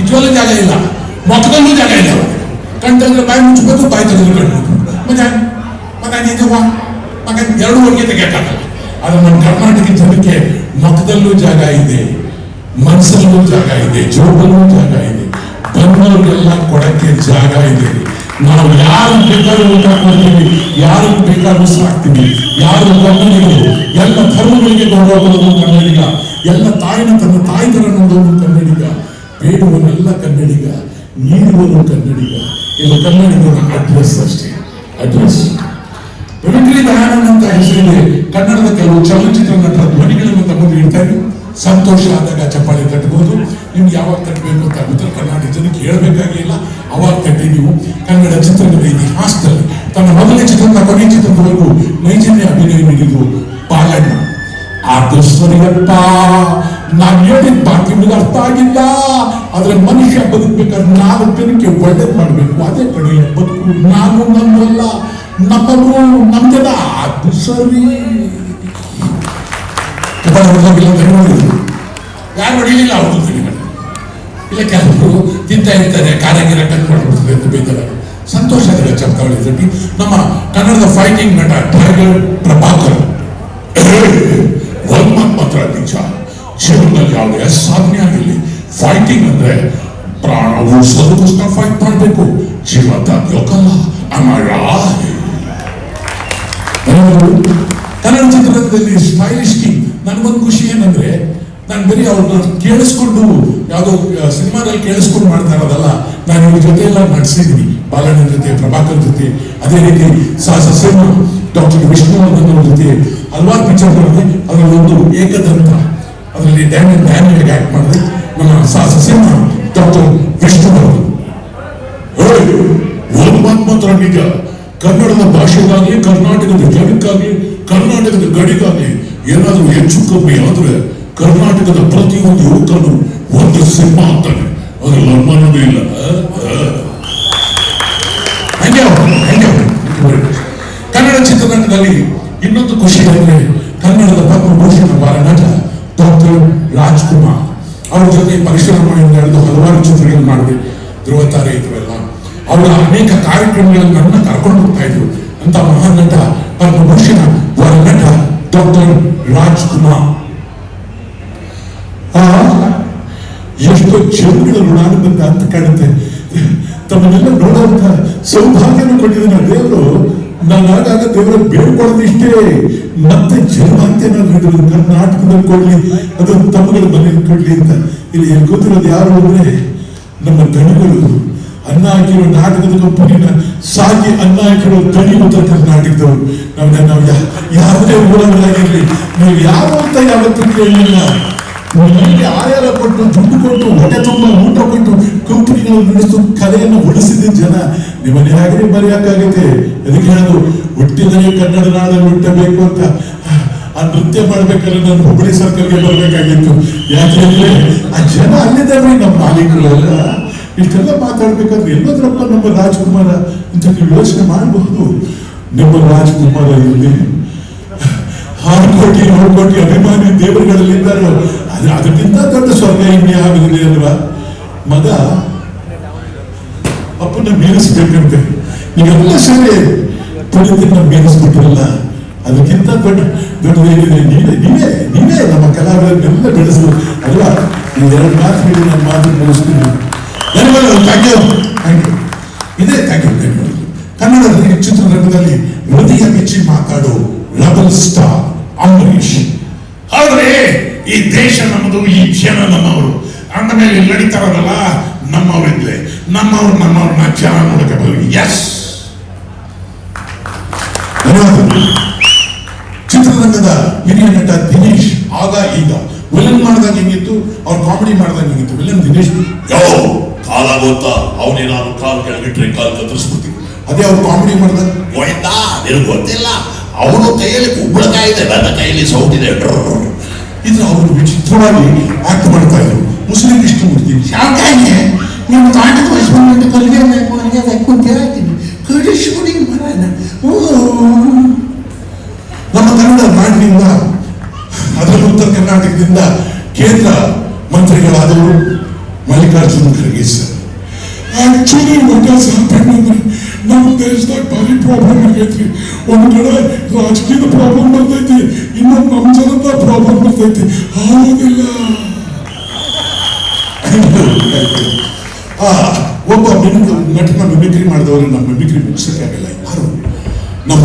ನಿಜವಲ್ಲೂ ಜಾಗ ಇಲ್ಲ. ಮೊತ್ತದಲ್ಲೂ ಜಾಗ ಇಲ್ಲ. ಕಣ್ತಂದ್ರೆ ಬಾಯಿ ಮುಚ್ಚಬೇಕು ಬಾಯಿ ತೆಗೆದು ಕಣ್ಣು ಮತ್ತೆ ಮತ್ತೆ ನಿಜವ ಮಗ, ಎರಡು ಹೊರಗೆ ತೆಗೆಯಕ್ಕಾಗಲ್ಲ. ಆದ್ರೆ ನಮ್ಮ ಕರ್ನಾಟಕ ಜನಕ್ಕೆ ಮತದಲ್ಲೂ ಜಾಗ ಇದೆ, ಮನಸ್ಸಲ್ಲೂ ಜಾಗ ಇದೆ ಜೋಬಲ್ಲೂ ಜಾಗ ಇದೆ, ಬಂದವ್ರಿಗೆಲ್ಲ ಕೊಡಕ್ಕೆ ಜಾಗ ಇದೆ. ನಾವು ಯಾರು ಬೇಕಾದ್ರೂ ಊಟ ಕೊಡ್ತೀವಿ, ಯಾರು ಬೇಕಾದ್ರೂ ಸಾಕ್ತೀವಿ, ಯಾರು ಕನ್ನಡಿಗರು ಎಲ್ಲ ಧರ್ಮಗಳಿಗೆ ಗೌರವ ಕೊಡೋದು ಕನ್ನಡಿಗ ಎಲ್ಲ ತಾಯಿನ ತನ್ನ ತಾಯಿ ತರ ನೋಡೋದು ಕನ್ನಡಿಗ ಬೇಡುವನೆಲ್ಲ ಕನ್ನಡಿಗ ನೀಡುವನು ಕನ್ನಡಿಗ ಇದು ಕನ್ನಡಿಗರ ಅಡ್ರೆಸ್ ಅಷ್ಟೇ, ಅಡ್ರೆಸ್. ಮಿಮಿಕ್ರಿ ದಯಾನಂದ್ ಅಂತ ಹೆಸರಿದೆ, ಕನ್ನಡದ ಕೆಲವು ಚಲನಚಿತ್ರ ನಟರ ಧ್ವನಿಗಳನ್ನು ತಗೊಂಡು ಇಡ್ತಾರೆ ಸಂತೋಷ ಆದಾಗ ಚಪ್ಪಾಳೆ ತಟ್ಟಬಹುದು ನಿಮ್ಗೆ ಯಾವಾಗ ತಟ್ಟಬೇಕು ಅಂತ ಉತ್ತರ ಕರ್ನಾಟಕ ಜನಕ್ಕೆ ಹೇಳಬೇಕಾಗಿಲ್ಲ. ಅವಾಗ ತಟ್ಟಿ ನೀವು. ಕನ್ನಡ ಚಿತ್ರಗಳ ಇತಿಹಾಸದಲ್ಲಿ, ತನ್ನ ಮೊದಲನೇ ಚಿತ್ರದ ಕೊನೆಯ ಚಿತ್ರದವರೆಗೂ ನೈಜನ್ಯ ಅಭಿನಯ ನೀಡಿದ್ರು ಪಾಲಣ್ಣ ಆ ಸರಿಯಪ್ಪ ನಾನು ಹೇಳಿದ ಮಾತು ನಿಮಗೆ ಅರ್ಥ ಆಗಿಲ್ಲ. ಆದ್ರೆ ಮನುಷ್ಯ ಬದುಕಬೇಕಾದ್ರೆ ನಾಲ್ಕು ಜನಕ್ಕೆ ಒಳ್ಳೇದು ಮಾಡಬೇಕು. ಅದೇ ಕಡೆ ಬದುಕು ನಾನು ನನ್ನಲ್ಲ, ನಮ್ಮವರು ನಮ್ದೆಲ್ಲ ಅದು ಸರಿ. ಯಾರು ಹೊಡಿಲಿಲ್ಲ ಅವರು ಇಲ್ಲ, ಕೆಲವರು ತಿಂತಾ ಇರ್ತಾರೆ ಕಾರಾಗಿರ ಕಟ್ ಮಾಡ್ಬಿಡ್ತದೆ ಅಂತ ಬೈತಾರೆ. ಸಂತೋಷ ಚಪ್ಪಾಳೆ ತಟ್ಟಿ ನಮ್ಮ ಕನ್ನಡದ ಫೈಟಿಂಗ್ ನಟ ಟೈಗರ್ ಪ್ರಭಾಕರ್. ಮಾತು ಮಾತ್ರ ನಿಜ ಜೀವನದಲ್ಲಿ ಯಾವುದೇ ಸಾಧನೆ ಆಗಿರಲಿ. ಫೈಟಿಂಗ್ ಅಂದ್ರೆ ಪ್ರಾಣ ಉಳಿಸೋದಕ್ಕೋಸ್ಕರ ಫೈಟ್ ಮಾಡಬೇಕು. ಜೀವ ತಗ್ಯೋಕಲ್ಲ ಅಮರ. ಕನ್ನಡ ಚಿತ್ರರಂಗದಲ್ಲಿ ಸ್ಟೈಲಿಶ್ ಕಿಂಗ್ ನನಗೊಂದು ಖುಷಿ ಏನಂದ್ರೆ, ನಾನು ಬರೀ ಅವ್ರನ್ನ ಕೇಳಿಸ್ಕೊಂಡು, ಯಾವುದೋ ಸಿನಿಮಾದಲ್ಲಿ ಕೇಳಿಸ್ಕೊಂಡು ಮಾಡ್ತಾ ಇರೋದಲ್ಲ, ನಾನು ಇವ್ರ ಜೊತೆ ಎಲ್ಲ ನಡೆಸಿದ್ದೀನಿ ಬಾಲಣ್ಣನ ಜೊತೆ, ಪ್ರಭಾಕರ್ ಜೊತೆ. ಅದೇ ರೀತಿ ಸಾಹಸ ಸಿನಿಮಾ ಡಾಕ್ಟರ್ ವಿಷ್ಣುವರ್ಧನ್ ಅವ್ರ ಜೊತೆ. ಹಲವಾರು ಪಿಕ್ಚರ್ ಮಾಡಿದೆ ಅದರಲ್ಲಿ ಒಂದು ಏಕದಂತ. ಅದರಲ್ಲಿ ಡ್ಯಾನಿಯಲ್ ಡ್ಯಾನಿಯಲ್ ಆಕ್ಟ್ ಮಾಡಿದೆ ನಮ್ಮ ಸಾಹಸ ಸಿನಿಮಾ ಡಾಕ್ಟರ್ ವಿಷ್ಣುವರ್ಧನ್ ಒಂದ್ ಮಾತು ಮಾತ್ರ ನಿಜ. ಕನ್ನಡದ ಭಾಷೆಗಾಗಿ ಕರ್ನಾಟಕದ ಜನಕ್ಕಾಗಿ ಕರ್ನಾಟಕದ ಗಡಿಗಾಗಿ ಏನಾದರೂ ಹೆಚ್ಚು ಕಮ್ಮಿ ಆದ್ರೆ ಕರ್ನಾಟಕದ ಪ್ರತಿಯೊಂದು ಯುವಕನು ಒಂದು ಸಿಂಹ ಆಗ್ತಾನೆ ಅದ್ರಲ್ಲಿ ಅನುಮಾನವೇ ಇಲ್ಲ. ಕನ್ನಡ ಚಿತ್ರರಂಗದಲ್ಲಿ ಇನ್ನೊಂದು ಖುಷಿ ಅಂದ್ರೆ ಕನ್ನಡದ ಪದ್ಮಭೂಷಣ ಬಾಲ ಡಾಕ್ಟರ್ ರಾಜ್ಕುಮಾರ್ ಅವ್ರ ಜೊತೆ ಪರಿಶ್ರಮ ಹಿಡಿದು ಹಲವಾರು ಚಿತ್ರಗಳು ಮಾಡಿದೆ. ಧ್ರುವ ತಾರೆ ಇದ್ರೆಲ್ಲ ಅವರ ಅನೇಕ ಕಾರ್ಯಕ್ರಮಗಳಲ್ಲಿ ನನ್ನ ಕರ್ಕೊಂಡು ಹೋಗ್ತಾ ಇದ್ರು. ಅಂತ ಮಹಾನ್ ನಟ ಪದ್ಮಭೂಷಣ ವರ ನಟ ಡಾಕ್ಟರ್ ರಾಜ್ಕುಮಾರ್. ಎಷ್ಟೋ ಜೀವನಗಳು ಋಣಾನು ಬಂದ ಅಂತ ಕಾಣುತ್ತೆ. ತಮ್ಮನ್ನೆಲ್ಲ ನೋಡುವಂತ ಸೌಭಾಗ್ಯನ ಕೊಟ್ಟಿದ್ದಾನೆ ದೇವರು. ನಾನು ದೇವರ ಬೇಡ್ಕೊಳ್ಳೋದು ಇಷ್ಟೇ. ಮತ್ತೆ ಇದ್ರು ಕರ್ನಾಟಕದಲ್ಲಿ ಕೊಡ್ಲಿ, ಅದು ತಮ್ಮಗಳ ಮನೇಲಿ ಕೊಡ್ಲಿ ಅಂತ. ಇಲ್ಲಿ ಗೊತ್ತಿರೋದು ಯಾರು ಅಂದ್ರೆ ನಮ್ಮ ದಣಿಗಳು ಅನ್ನ ಹಾಕಿರೋ ನಾಟಕದ ಕಂಪನಿನ ಸಾಕಿ ಅನ್ನ ಹಾಕಿರೋ ದಣಿ ಅಂತ ಕರ್ನಾಟಕದವರು. ನಾವು ಯಾವುದೇ ಮೂಲಗಳಾಗಿರ್ಲಿ ನೀವು ಯಾವ ಅಂತ ಯಾವತ್ತೂ ಕೇಳಲಿಲ್ಲ. ನಮಗೆ ಆಯಾರ ಕೊಟ್ಟು ದುಡ್ಡು ಕೊಟ್ಟು ಹೊಟ್ಟೆ ತುಂಬ ಊಟ ಕೊಟ್ಟು ಕಂಪನಿಗಳನ್ನು ನಡೆಸು, ಕಲೆಯನ್ನು ಉಳಿಸಿದ ಜನ. ನಿಮ್ಮನ್ನ ಹೇಗೆ ಬರೆಯಕ್ಕಾಗುತ್ತೆ ಅದಕ್ಕೆ ಹೇಳೋದು, ಹುಟ್ಟಿದರೆ ಕನ್ನಡ ನಾಡಲ್ಲಿ ಹುಟ್ಟಬೇಕು ಅಂತ. ಆ ನೃತ್ಯ ಮಾಡ್ಬೇಕಾದ್ರೆ ನಾನು ಹುಬ್ಬಳ್ಳಿ ಸರ್ಕಲ್ಗೆ ಬರಬೇಕಾಗಿತ್ತು. ಯಾಕೆಂದ್ರೆ ಆ ಜನ ಅಲ್ಲಿದ್ದಾವೆ ನಮ್ಮ ಮಾಲೀಕರು ಅಲ್ಲ ಇಷ್ಟೆಲ್ಲ ಮಾತಾಡ್ಬೇಕಾದ್ರೆ ಎಲ್ಲದ್ರಪ್ಪ ನಮ್ಮ ರಾಜ್ಕುಮಾರ ಅಂತ ಯೋಚನೆ ಮಾಡಬಹುದು ನಿಮ್ಮ ರಾಜ್ಕುಮಾರ ಇಲ್ಲಿ ಆರು ಕೋಟಿ ನೂರು ಕೋಟಿ ಅಭಿಮಾನಿ ದೇವರುಗಳಲ್ಲಿ ಇದ್ದಾರೋ, ಅದು ಅದಕ್ಕಿಂತ ದೊಡ್ಡ ಸ್ವರ್ಗ ಇನ್ನೇ ಆಗುದಿದೆ ಅಲ್ವಾ? ಮಗ ಅಪ್ಪನ ಮೀರಿಸ್ಬೇಕಂತೆ ನೀವೆಲ್ಲ ಸೇರಿ ಪುಳಿತನ್ನ ಮೀರಿಸ್ಬಿಟ್ರಲ್ಲ ಅದಕ್ಕಿಂತ ದೊಡ್ಡ ದೊಡ್ಡದೇನಿದೆ ನೀವೇ ನೀವೇ ನೀವೇ ನಮ್ಮ ಕಲಾವಿದರನ್ನೆಲ್ಲ ಬೆಳೆಸಲು ಅಲ್ವಾ? ನೀವು ಎರಡು ಮಾತು ಹೇಳಿ ನನ್ನ ಮಾತು ಧನ್ಯವಾದಗಳು. ಥ್ಯಾಂಕ್ ಯು ಇದೇ ಥ್ಯಾಂಕ್ ಯು ಕನ್ನಡ ಚಿತ್ರರಂಗದಲ್ಲಿ ಹೃದಯ ಮೆಚ್ಚಿ ಮಾತಾಡೋ ರಬಲ್ ಸ್ಟಾರ್. ಅಂಬರೀಷ್. ಆದ್ರೆ ಈ ದೇಶ ನಮ್ಮದು, ಈ ಜನ ನಮ್ಮವರು. ಅಂದಮೇಲೆ ನಡೀತಾರಲ್ಲ ನಮ್ಮವರಿದ್ಲೆ. ನಮ್ಮವ್ರು ನಮ್ಮವ್ರನ್ನ ಜನ ನೋಡಕ್ಕೆ ಬರಲಿ. ಎಸ್ ಚಿತ್ರರಂಗದ ಹಿರಿಯ ನಟ ದಿನೇಶ್ ಆಗ ಈಗ ವಿಲನ್ ಮಾಡಿದಾಗ ಹೆಂಗಿತ್ತು? ಅವ್ರು ಕಾಮಿಡಿ ಮಾಡಿದಾಗ ಹೆಂಗಿತ್ತು? ವಿಲನ್ ದಿನೇಶ್? ಯೋ, ಕಾಲ ಗೊತ್ತಾ ಅವನೇ ನಾನು ಕಾಲ್ ಕೆಳಗಿಟ್ರೆ ಕಾಲ್ ಕತ್ತರಿಸ್ಬಿಡ್ತೀನಿ. ಅದೇ ಅವ್ರು ಕಾಮಿಡಿ ಮಾಡಿದಾಗ ಗೊತ್ತಿಲ್ಲ? ಅವನು ಕೈಯಲ್ಲಿ ಕುಂಬಳಕಾಯಿ ಇದೆ ನನ್ನ ಕೈಯಲ್ಲಿ ಸೌಟಿದೆ ಇದ್ರೆ ಅವರು ವಿಚಿತ್ರವಾಗಿ ಆಕ್ಟ್ ಮಾಡ್ತಾ ಇದ್ರು ಮುಸ್ಲಿಂ ಕೃಷ್ಣಮೂರ್ತಿ ಯಾಕೆ ನಿಮ್ಮ ತಾಂಡದ ವಯಸ್ಸು ಕಲಿಗೆ ಬೇಕು ಆ, ಒಬ್ಬ ಮಿಮಿಕ್ ನಟನ ಮಿಮಿಕ್ರಿ ಮಾಡಿದವರು ನಮ್ಮ ಮಿಮಿಕ್ರಿ ಮುಗಿಸಕ್ಕೆ ಆಗಲ್ಲ ಯಾರು? ನಮ್ಮ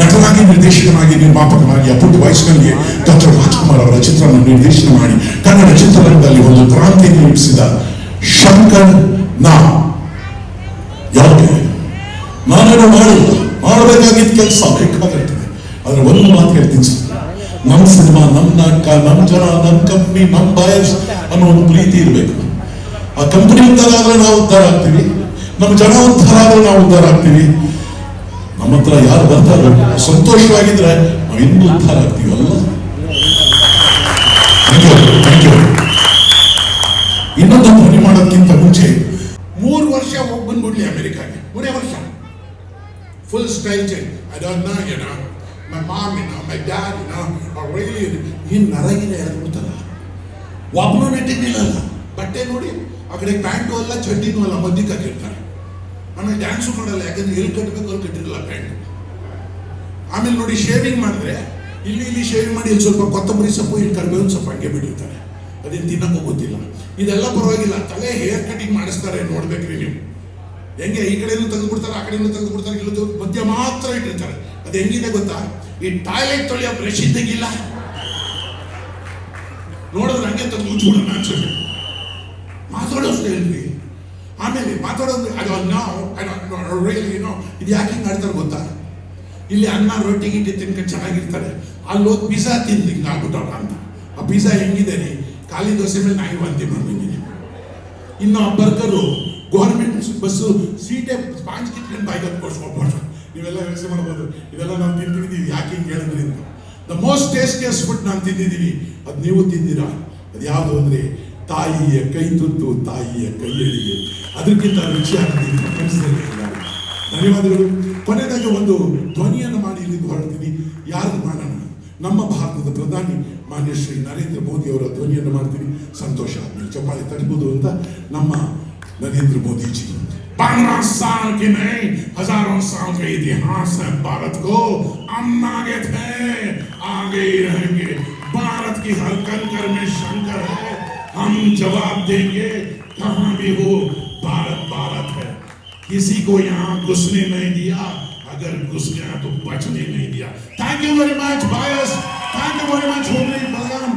ನಟನಾಗಿ ನಿರ್ದೇಶಕನಾಗಿ ನಿರ್ಮಾಪಕನಾಗಿ ವಯಸ್ಸಿನಲ್ಲಿ ಡಾಕ್ಟರ್ ರಾಜ್ಕುಮಾರ್ ಅವರ ಚಿತ್ರವನ್ನು ನಿರ್ದೇಶನ ಮಾಡಿ ಕನ್ನಡ ಚಿತ್ರರಂಗದಲ್ಲಿ ಒಂದು ಕ್ರಾಂತಿ ನಿರ್ಮಿಸಿದ ಶಂಕರ್ ನಾ. ಯಾಕೆ? ನಾನೇನು ಮಾಡಿಲ್ಲ ಮಾಡಬೇಕಾಗಿದ್ದ ಕೆಲಸ ಬೇಕಾಗಿರ್ತದೆ ಆದ್ರೆ ಒಂದು ಮಾತು ಹೇಳ್ತೀನಿ ಸರ್. ನಮ್ಮ ಸಿನಿಮಾ ನಮ್ಮ ನಾಟಕ ನಮ್ಮ ಜನ ನಮ್ಮ ಕಂಪ್ನಿ ನಮ್ಮ ಬಾಯರ್ಸ್ ಅನ್ನೋ ಒಂದು ಪ್ರೀತಿ ಇರಬೇಕು. ಆ ಕಂಪನಿ ಉದ್ಧಾರ ಆದ್ರೆ ನಾವು ಉದ್ಧಾರ ಆಗ್ತೀವಿ. ನಮ್ಮ ಜನ ಉದ್ಧಾರ ಆದ್ರೆ ನಾವು ಉದ್ಧಾರ ಆಗ್ತೀವಿ. ನಮ್ಮ ಹತ್ರ ಯಾರು ಬರ್ತಾರೋ, ಸಂತೋಷವಾಗಿದ್ರೆ ನಾವು ಇನ್ನೂ ಉದ್ಧಾರ ಆಗ್ತೀವಿ ಅಲ್ಲ? ಇನ್ನೊಂದು ಧ್ವನಿ ಮಾಡೋದಕ್ಕಿಂತ ಮುಂಚೆ, ಮೂರು ವರ್ಷ ಹೋಗಿ ಬಂದ್ಬಿಡ್ಲಿ ಅಮೆರಿಕಾಗೆ. ಮೂರೇ ವರ್ಷ. Full style change I don't mom you know my dad you know really ಈ ಒಬ್ಬನು ನೆಟ್ಟಿದ್ದಿಲ್ಲ ಬಟ್ಟೆ ನೋಡಿ, ಆ ಕಡೆ ಪ್ಯಾಂಟು ಅಲ್ಲ, ಚಡ್ಡಿನೂ ಅಲ್ಲ ಮಧ್ಯಕ್ಕೆ ಹಾಕಿರ್ತಾರೆ ಆಮೇಲೆ ಡ್ಯಾನ್ಸು ಮಾಡಲ್ಲ, ಯಾಕಂದ್ರೆ ಎಲ್ಲಿ ಕಟ್ಟಬೇಕು ಅಲ್ಲಿ ಕಟ್ಟಿರಲ್ಲ ಪ್ಯಾಂಟ್. ಆಮೇಲೆ ನೋಡಿ ಶೇವಿಂಗ್ ಮಾಡಿದ್ರೆ, ಇಲ್ಲಿ ಇಲ್ಲಿ ಶೇವಿಂಗ್ ಮಾಡಿ ಸ್ವಲ್ಪ ಕೊತ್ತಂಬರಿ ಸೊಪ್ಪು, ಇಲ್ಲಿ ಕರಿಬೇವಿನ ಸೊಪ್ಪು ಹಂಗೆ ಬಿಟ್ಟಿರ್ತಾರೆ. ಅದೇನು ತಿನ್ನಕ್ಕೂ ಗೊತ್ತಿಲ್ಲ. ಇದೆಲ್ಲ ಪರವಾಗಿಲ್ಲ. ತಲೆ ಹೇರ್ ಕಟಿಂಗ್ ಮಾಡಿಸ್ತಾರೆ, ನೋಡ್ಬೇಕ್ರಿ ನೀವು. ಹೆಂಗೆ, ಈ ಕಡೆನೂ ತೆಗೆದುಬಿಡ್ತಾರೆ, ಆ ಕಡೆನೂ ತೆಗೆದುಬಿಡ್ತಾರೆ, ಇಲ್ಲದು ಮಧ್ಯ ಮಾತ್ರ ಇಟ್ಟಿರ್ತಾರೆ. ಅದು ಹೆಂಗಿದೆ ಗೊತ್ತಾ? ಈ ಟಾಯ್ಲೆಟ್ ತೊಳೆಯೋ ಬ್ರಷ್ ಇದ್ದಂಗಿಲ್ಲ ನೋಡಿದ್ರೆ ಹಂಗೆ ತಂದು ಮುಚ್ಚಿಬಿಡೋಣ ಅನ್ಸುತ್ತೆ. ಮಾತಾಡೋಷ್ಟು ಹೇಳ್ರಿ ಆಮೇಲೆ ಮಾತಾಡೋದು ನಾವು ರಿಯಲಿ ಏನೋ ಇದು ಯಾಕೆ ಹಿಂಗೆ ಆಡ್ತಾರೆ ಗೊತ್ತಾ? ಇಲ್ಲಿ ಅನ್ನ ರೊಟ್ಟಿ ಗಿಟ್ಟಿ ತಿನ್ಕೊಂಡು ಚೆನ್ನಾಗಿರ್ತಾರೆ. ಅಲ್ಲಿ ಹೋಗಿ ಪಿಜ್ಜಾ ತಿಂದು ಹಿಂಗೆ ಆಗ್ಬಿಟ್ಟವ್ರ ಅಂತ. ಆ ಪಿಜ್ಜಾ ಹೆಂಗಿದೆ ರೀ? ಖಾಲಿ ದೋಸೆ ಮೇಲೆ ನಾಯಿ ವಾಂತಿ ಬಂದಿದ್ದೀನಿ ಇನ್ನು ಆ ಬರ್ಗರು ಗೌರ್ಮೆಂಟ್ ಬಸ್ಸು ಸೀಟೇ ಸ್ಪಾಂಜ್ ಕಿತ್ಕೊಂಡು ಬಾಯ್ಗೆ ಕೊಡ್ಸ್ಕೊಬೋದು ನೀವೆಲ್ಲ ಯೋಚನೆ ಮಾಡ್ಬೋದು. ಇದೆಲ್ಲ ನಾವು ತಿಂತಿದ್ದೀವಿ ಯಾಕೆ ಹಿಂಗೆ ಹೇಳಿದ್ರಿ ಅಂತ. ದ ಮೋಸ್ಟ್ ಟೇಸ್ಟಿಯಸ್ ಫುಡ್ ನಾವು ತಿಂದಿದ್ದೀವಿ ಅದು ನೀವು ತಿಂದಿರಾ? ಅದು ಯಾವುದು ಅಂದರೆ ತಾಯಿಯ ಕೈ ತುತ್ತು ತಾಯಿಯ ಕೈಯಳಿಗೆ ಅದಕ್ಕಿಂತ ರುಚಿಯಾಗ್ತೀನಿ ಧನ್ಯವಾದಗಳು. ಕೊನೆಯದಾಗಿ ಒಂದು ಧ್ವನಿಯನ್ನು ಮಾಡಿ ಇಲ್ಲಿ ಹೊರಡ್ತೀನಿ. ಯಾರು ಮಾಡೋಣ? ನಮ್ಮ ಭಾರತದ ಪ್ರಧಾನಿ ಮಾನ್ಯ ಶ್ರೀ ನರೇಂದ್ರ ಮೋದಿ ಅವರ ಧ್ವನಿಯನ್ನು ಮಾಡ್ತೀನಿ. ಸಂತೋಷ ಚಪ್ಪಾಳೆ ತಡಿಬೋದು ಅಂತ ನಮ್ಮ ನರೇಂದ್ರ ಮೋದಿಜಿ. پندرہ سال کی نہیں، ہزاروں سال کا اتحاس ہے بھارت کو۔ ہم آگے تھے، آگے ہی رہیں گے۔ بھارت کی ہر کنکر میں شنکر ہے۔ ہم جواب دیں گے، کہاں بھی ہو، بھارت بھارت ہے۔ کسی کو یہاں گھسنے نہیں دیا، اگر گھس گیا تو بچنے نہیں دیا۔ تھینک یو ویری مچ بائس تھینک یو ویری مچ ہومری بلرام